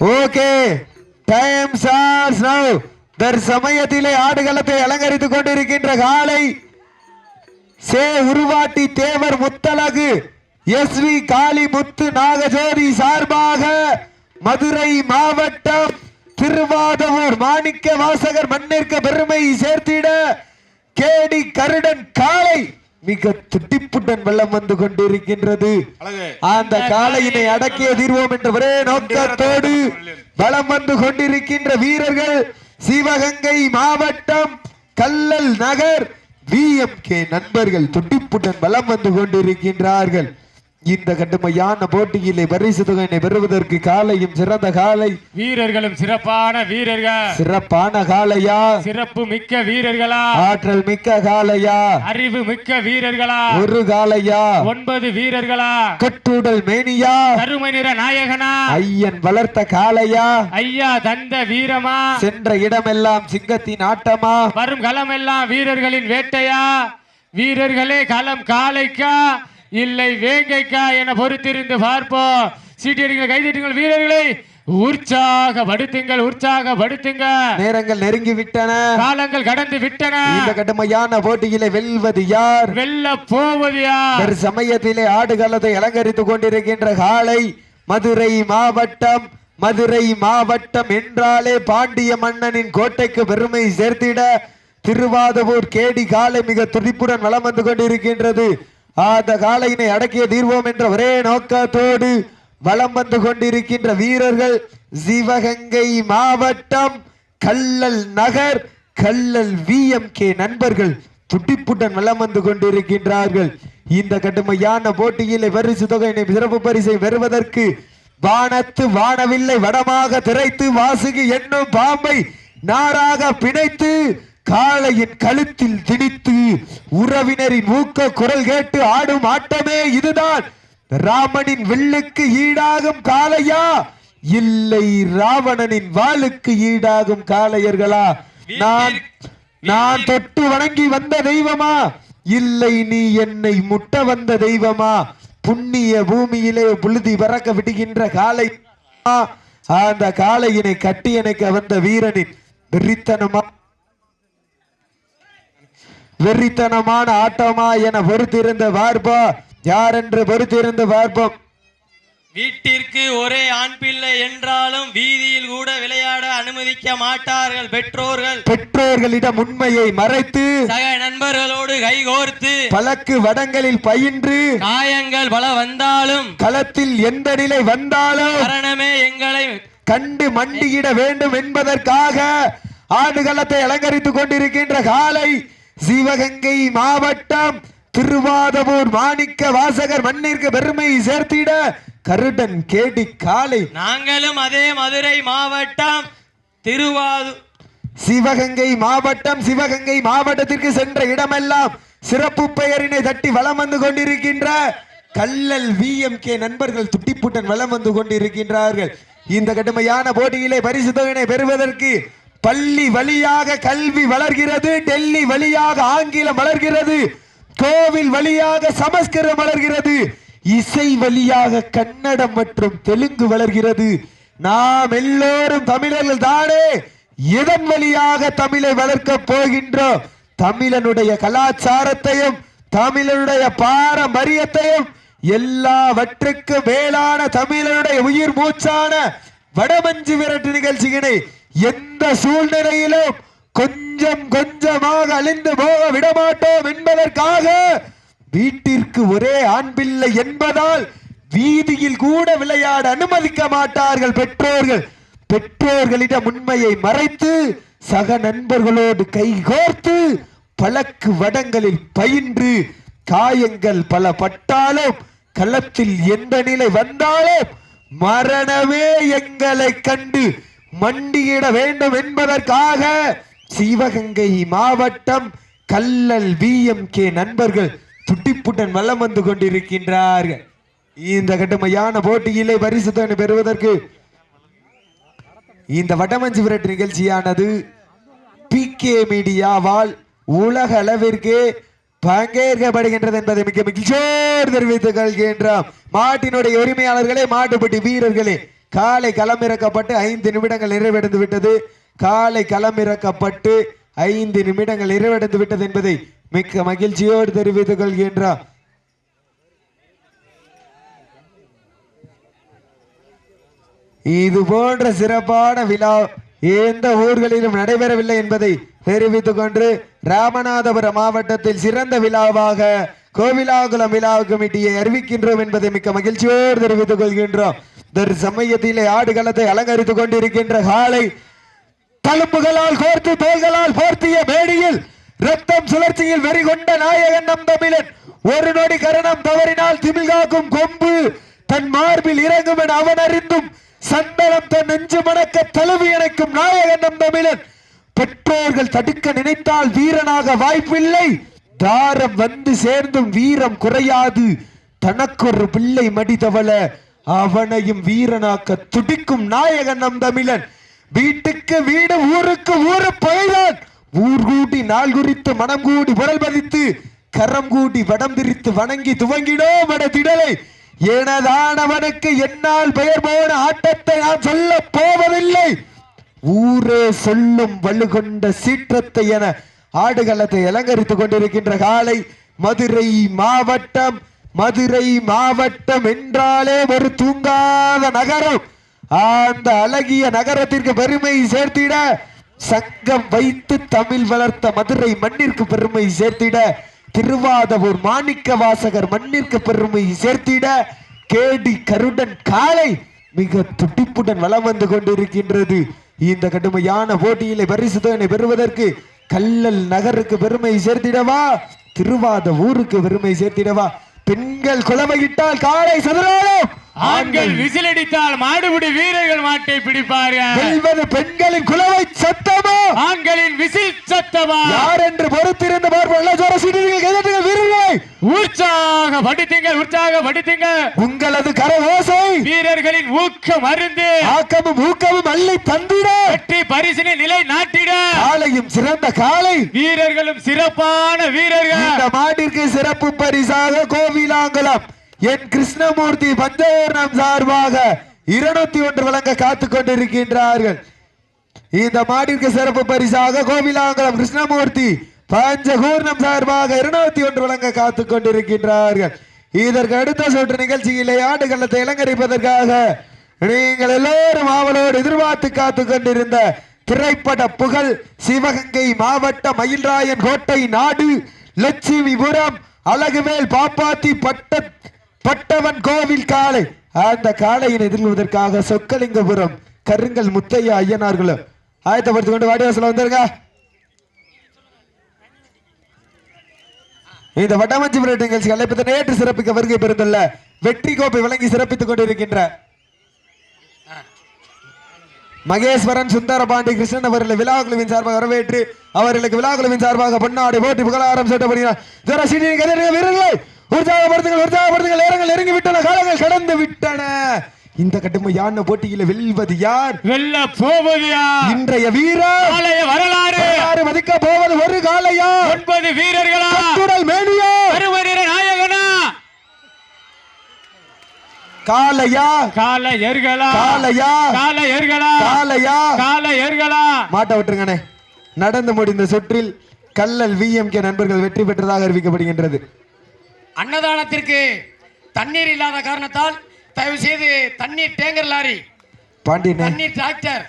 Okay time starts நவ தற்சமயத்திலே ஆடுகளத்தை அலங்கரித்துக் கொண்டிருக்கின்ற காலை சே உருவாட்டி தேவர் முத்தலகு எஸ் வி காளி முத்து நாகஜோதி சார்பாக மதுரை மாவட்டம் திருவாதவூர் மாணிக்க வாசகர் மண்ணிற்கு பெருமை சேர்த்திட கேடி கருடன் காளை மிக துடிப்புடன் வெள்ளம் வந்து கொண்டிருக்கின்றது. அந்த காளையினை அடக்கிய தீர்வோம் என்ற ஒரே நோக்கத்தோடு வலம் வந்து கொண்டிருக்கின்ற வீரர்கள் சிவகங்கை மாவட்டம் கல்லல் நகர் விஎம்கே நண்பர்கள் துடிப்புடன் வலம் வந்து கொண்டிருக்கின்றார்கள். இந்த கடுமையான போட்டியிலே பரிசு தொகையினை பெறுவதற்கு காலையும் சிறந்த காலை. வீரர்களும் சிறப்பான வீரர்கள். சிறப்பான காளையா சிறப்பு மிக்க வீரர்களா? ஆற்றல் மிக்க காளையா அறிவு மிக்க வீரர்களா? ஒரு காளையா ஒன்பது வீரர்களா? கட்டுடல் மேனியா? கருமை நிற நாயகனா? ஐயன் வளர்த்த காளையா ஐயா தந்த வீரமா? சென்ற இடமெல்லாம் சிங்கத்தின் ஆட்டமா? வரும் களம் எல்லாம் வீரர்களின் வேட்டையா? வீரர்களே களம் காளைக்கா இல்லை வேங்கைக்கா என பொறுத்திருந்து பார்ப்போம். சீட்டியடிங்கள் கைதட்டுங்கள் வீரர்களை. உற்சாகப்படுத்துங்கள் உற்சாகப்படுத்துங்க நேரங்கள் நெருங்கி விட்டன. காலங்கள் கடந்து விட்டன. இந்த கடுமையான போட்டியிலே வெல்வது யார்? வெல்ல போவது யார்? சமயத்திலே ஆடுகளத்தை அலங்கரித்துக் கொண்டிருக்கின்ற காளை மதுரை மாவட்டம் மதுரை மாவட்டம் என்றாலே பாண்டிய மன்னனின் கோட்டைக்கு பெருமை சேர்த்திட திருவாதவூர் கேடி காளை மிக துடிப்புடன் வலம் வந்து கொண்டிருக்கின்றது. அந்த காளையினை அடக்கிய தீர்வோம் என்ற ஒரே நோக்கத்தோடு வலம் வந்து கொண்டிருக்கின்ற வீரர்கள் சிவகங்கை மாவட்டம் கல்லல் நகர் கல்லல் விஎம்கே நண்பர்கள் துடிப்புடன் வலம் வந்து கொண்டிருக்கின்றார்கள். இந்த கடுமையான போட்டியில் பரிசு தொகையினை சிறப்பு பரிசை பெறுவதற்கு வானத்து வானவில்லை வடமாக திரைத்து வாசுகி என்னும் பாம்பை நாராக பிணைத்து காளையின் கழுத்தில் திணித்து உறவினரின் ஊக்க குரல் கேட்டு ஆடும் ஆட்டமே இதுதான். ராமனின் வில்லுக்கு ஈடாகும் காளையா? இல்லை ராவணனின் வாளுக்கு ஈடாகும் காளையர்களா? நான் நான் தொட்டு வணங்கி வந்த தெய்வமா? இல்லை நீ என்னை முட்ட வந்த தெய்வமா? புண்ணிய பூமியிலே புழுதி பறக்க விடுகின்ற காளை அந்த காளையினை கட்டி அணைக்க வந்த வீரனின் வெறித்தனமா? வெறித்தனமான ஆட்டமா என பொறுத்திருந்த பார்ப்பா யார் என்று பொறுத்திருந்து பார்ப்போம் வீட்டிற்கு ஒரே ஆண் பிள்ளை என்றாலும் வீதியில் கூட விளையாட அனுமதிக்க மாட்டார்கள் பெற்றோர்கள். பெற்றோர்களிடம் உண்மையை மறைத்து சக நண்பர்களோடு கைகோர்த்து பழக்கு வடங்களில் பயின்று காயங்கள் பல வந்தாலும் களத்தில் எந்த நிலை வந்தாலும் மரணமே எங்களை கண்டு மண்டியிட வேண்டும் என்பதற்காக ஆடுகளத்தை அலங்கரித்துக் கொண்டிருக்கின்ற காலை சிவகங்கை மாவட்டம் திருவாதவூர் மாணிக்க வாசகர் மண்ணிற்கு பெருமை சேர்த்திட கருடன் கேடி காலை. நாங்களும் அதே மதுரை மாவட்டம் திருவாது சிவகங்கை மாவட்டம் சிவகங்கை மாவட்டத்திற்கு சென்ற இடமெல்லாம் சிறப்பு பெயரினை தட்டி வலம் வந்து கொண்டிருக்கின்ற கல்லல் விஎம்கே நண்பர்கள் துட்டிப்புடன் வலம் வந்து கொண்டிருக்கின்றார்கள். இந்த கடுமையான போட்டியிலே பரிசு தொகையினை பெறுவதற்கு பள்ளி வழியாக கல்வி வளர்கிறது டெல்லி வழியாக ஆங்கிலம் வளர்கிறது கோவில் வழியாக சமஸ்கிருதம் வளர்கிறது இசை வழியாக கன்னடம் மற்றும் தெலுங்கு வளர்கிறது. நாம் எல்லோரும் தமிழர்கள் தானே இதன் வழியாக தமிழை வளர்க்க போகின்றோம். தமிழனுடைய கலாச்சாரத்தையும் தமிழனுடைய பாரம்பரியத்தையும் எல்லாவற்றுக்கு மேலான தமிழனுடைய உயிர் மூச்சான வடமஞ்சு விரட்டு நிகழ்ச்சியினை எந்த சூழ்நிலையிலும் கொஞ்சம் கொஞ்சமாக அழிந்து போக விடமாட்டோம் என்பதற்காக வீட்டிற்கு ஒரே ஆண் பிள்ளை என்பதால் வீதியில் கூட விளையாட அனுமதிக்க மாட்டார்கள் பெற்றோர்கள். பெற்றோர்களிடம் உண்மையை மறைத்து சக நண்பர்களோடு கைகோர்த்து பழக்கு வடங்களில் பயின்று காயங்கள் பல பட்டாலும் களத்தில் எந்த நிலை வந்தாலும் மரணமே எங்களை கண்டு மண்டியிட வேண்டும் என்பதற்காக சிவகங்கை மாவட்டம் கல்லல் கே நண்பர்கள் துட்டிப்புடன் வலம் வந்து கொண்டிருக்கின்றார்கள். இந்த கடுமையான போட்டியிலே பரிசு தொகை பெறுவதற்கு இந்த வடமஞ்சு விரட்டு நிகழ்ச்சியானது பி கே மீடியாவால் உலக அளவிற்கு பங்கேற்கப்படுகின்றது என்பதை மிக மகிழ்ச்சியோடு தெரிவித்துக் கொள்கின்றோம். மாட்டினுடைய உரிமையாளர்களே மாட்டுப்பட்டி வீரர்களே காலை களமிறக்கப்பட்டு ஐந்து நிமிடங்கள் நிறைவடைந்து விட்டது. காலை களமிறக்கப்பட்டு ஐந்து நிமிடங்கள் நிறைவடைந்து விட்டது என்பதை மிக்க மகிழ்ச்சியோடு தெரிவித்துக் கொள்கின்றார். இது போன்ற சிறப்பான விழா எந்த ஊர்களிலும் நடைபெறவில்லை என்பதை தெரிவித்துக் கொண்டு ராமநாதபுரம் மாவட்டத்தில் சிறந்த விழாவாக கோவிலாகுளம் விழா கமிட்டியை அறிவிக்கின்றோம் என்பதை மிக்க மகிழ்ச்சியோடு தெரிவித்துக் கொள்கின்றோம். தர் சமயத்திலே ஆடுகளத்தை அலங்கரித்துக் கொண்டிருக்கின்ற காலை தழும்புகளால் கோர்த்து தோள்களால் போர்த்திய மேடியில் ரத்தம் சுழற்சியில் வெறிகொண்ட நாயகன் நம் தமிழன். ஒரு நொடி கரணம் தவறினால் திமிழ்காக்கும் கொம்பு தன் மார்பில் இறங்கும் என அவன் அறிந்தும் சந்தனம் தன் நெஞ்சு மணக்க தழுவி இணைக்கும் நாயகன் நம் தமிழன். பெற்றோர்கள் தடுக்க நினைத்தால் வீரனாக வாய்ப்பில்லை. தாரம் வந்து சேர்ந்தும் வீரம் குறையாது. தனக்கொரு பிள்ளை மடிதவள அவனையும் வீரனாக்க துடிக்கும் நாயகன் நம் தமிழன். வீட்டுக்கு வீடு ஊருக்கு ஊரு போய்தான். ஊர் கூட்டி நாள் குறித்து மனம் கூடி புரல் பதித்து கரம் கூடி வடம் திரித்து வணங்கி துவங்கிடோ மட திடலை. எனதானவனுக்கு என்னால் பெயர் போன ஆட்டத்தை நான் சொல்ல போவதில்லை. ஊரே சொல்லும் வலுகொண்ட சீற்றத்தை என ஆடுகளத்தை அலங்கரித்துக் கொண்டிருக்கின்ற காலை மதுரை மாவட்டம் மதுரை மாவட்டம் என்றாலே ஒரு தூங்காத நகரம். அந்த அழகிய நகரத்திற்கு பெருமை சேர்த்திட சங்கம் வைத்து தமிழ் வளர்த்த மதுரை மண்ணிற்கு பெருமை சேர்த்திட திருவாதவூர் மாணிக்க வாசகர் மண்ணிற்கு பெருமை சேர்த்திட கேடி கருடன் காலை மிக துடிப்புடன் வலம் வந்து கொண்டிருக்கின்றது. இந்த கடுமையான போட்டியில பரிசு தொகையினை பெறுவதற்கு கல்லல் நகருக்கு பெருமை சேர்த்திடவா? திருவாத ஊருக்கு பெருமை சேர்த்திடவா? பெண்கள் குலவையிட்டால் காலை சதுராலும். ஆண்கள் விசிலடித்தால் மாடுபிடி வீரர்கள் மாட்டை பிடிப்பார்கள். பெண்களின் குலவை சத்தமா? ஆண்களின் விசில் சத்தமா? யார் என்று பொறுத்திருந்து பார்ப்போம் ஜோர சீனியர்கள் கைதட்டுங்கள் வீரர்களை உற்சாக படித்தீங்கள் உற்சாக படித்தீங்கள் உங்களது கர ஓசை வீரர்களின் ஊக்கம் அருந்து ஆக்கமும் ஊக்கமும் அள்ளி தந்திட. வெற்றி பரிசினை நிலை நாட்டிட காலையும் சிறந்த காலை. வீரர்களும் சிறப்பான வீரர்கள். இந்த மாட்டிற்கு சிறப்பு பரிசாக கோவிலாங்குளம் என் கிருஷ்ணமூர்த்தி பஞ்சவர்ணம் சார்பாக இருநூத்தி ஒன்று வழங்க காத்துக் கொண்டிருக்கின்றார்கள். இந்த மாட்டிற்கு சிறப்பு பரிசாக கோவிலாங்குளம் கிருஷ்ணமூர்த்தி பஞ்சகூர்ணம் சார்பாக இருநூத்தி ஒன்று வழங்க காத்து கொண்டிருக்கின்றார்கள். இதற்கு அடுத்த சுற்று நிகழ்ச்சியிலே ஆடுகளத்தை இளங்கரிப்பதற்காக நீங்கள் எல்லோரும் ஆவலோடு எதிர்பார்த்து காத்து கொண்டிருந்த திரைப்பட புகழ் சிவகங்கை மாவட்ட மயில்ராயன் கோட்டை நாடு லட்சுமிபுரம் அழகுமேல் பாப்பாத்தி பட்ட பட்டவன் கோவில் காளை. அந்த காளையின் எதிர்கொள்வதற்காக சொக்கலிங்கபுரம் கருங்கல் முத்தையா ஐயனார்களும் ஆயத்தப்படுத்திக் கொண்டு வாடிவாசல வந்துருங்க. இந்த வட்டமஞ்சி விளையாட்டு நிகழ்ச்சி அழைப்பதை நேற்று சிறப்பிக்க வருகை பெறுந்துள்ள வெற்றி கோப்பை வழங்கி சிறப்பித்துக் கொண்டிருக்கின்ற மகேஸ்வரன் சுந்தரபாண்டி கிருஷ்ணன் அவர்களை விழாக்குழுவின் சார்பாக வரவேற்று அவர்களுக்கு விழாக்குழுவின் சார்பாக பொன்னாடி போட்டி புகழாரம் சூட்டப்படுகிறார். வீரர்களை உற்சாகப்படுத்துங்கள் உற்சாகப்படுத்துங்கள். நேரங்கள் நெருங்கி விட்டன காலங்கள் கடந்து விட்டன. இந்த கடுமையான போட்டியில வெல்வது யார்? வெல்ல போவது யார்? இன்றைய வீரர் நாளைய வரலாறு. வரலாறு மதிக்க போவது ஒரு காலையா ஒன்பது வீரர்களா? கட்டுடல் மேனியா? அருவரிர நாயகனா? காலையா கால எர்களா காலையா கால எர்களா காலையா கால எர்களா மாட்ட விட்டுருங்கண்ணே. நடந்து முடிந்த சுற்றில் கல்லல் விஎம்கே நண்பர்கள் வெற்றி பெற்றதாக அறிவிக்கப்படுகின்றது. அன்னதானத்திற்கு தண்ணீர் இல்லாத காரணத்தால் தயவு செய்து தண்ணீர் டேங்கர் லாரி. பாண்டியனே தண்ணீர் டிராக்டர்?